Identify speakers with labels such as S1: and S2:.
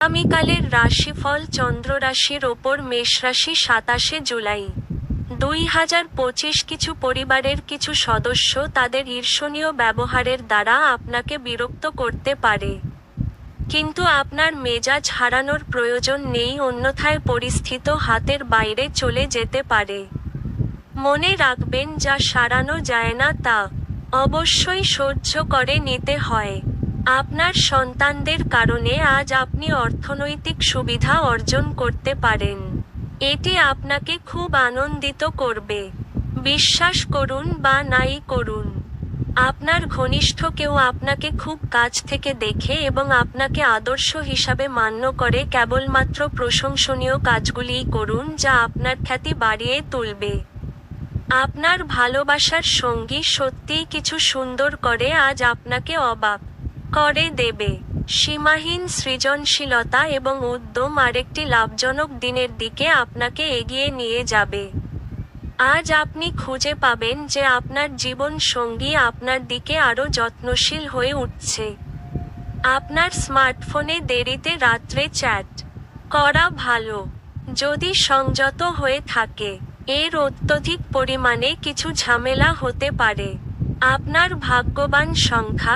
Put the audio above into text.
S1: আগামীকালের রাশিফল চন্দ্ররাশির ওপর মেষরাশি সাতাশে জুলাই। দুই হাজার পঁচিশ কিছু পরিবারের কিছু সদস্য তাদের ঈর্ষণীয় ব্যবহারের দ্বারা আপনাকে বিরক্ত করতে পারে। কিন্তু আপনার মেজাজ হারানোর প্রয়োজন নেই, অন্যথায় পরিস্থিত হাতের বাইরে চলে যেতে পারে। মনে রাখবেন, যা সারানো যায় না তা অবশ্যই সহ্য করে নিতে হয়। আপনার সন্তানদের কারণে আজ আপনি অর্থনৈতিক সুবিধা অর্জন করতে পারেন। এটি আপনাকে খুব আনন্দিত করবে। বিশ্বাস করুন বা নাই করুন, আপনার ঘনিষ্ঠ কেউ আপনাকে খুব কাছ থেকে দেখে এবং আপনাকে আদর্শ হিসাবে মান্য করে কেবলমাত্র প্রশংসনীয় কাজগুলিই করুন যা আপনার খ্যাতি বাড়িয়ে তুলবে। আপনার ভালোবাসার সঙ্গী সত্যিই কিছু সুন্দর করে আজ আপনাকে অবাক। করে দেবে। সীমাহীন সৃজনশীলতা এবং উদ্যম আরেকটি লাভজনক দিনের দিকে আপনাকে এগিয়ে নিয়ে যাবে। আজ আপনি খুঁজে পাবেন যে আপনার জীবন সঙ্গী আপনার দিকে আরও যত্নশীল হয়ে উঠছে। আপনার স্মার্টফোনে দেরিতে রাত্রে চ্যাট করা ভালো। যদি সংযত হয়ে থাকে, এর অত্যধিক পরিমাণে কিছু ঝামেলা হতে পারে। আপনার ভাগ্যবান সংখ্যা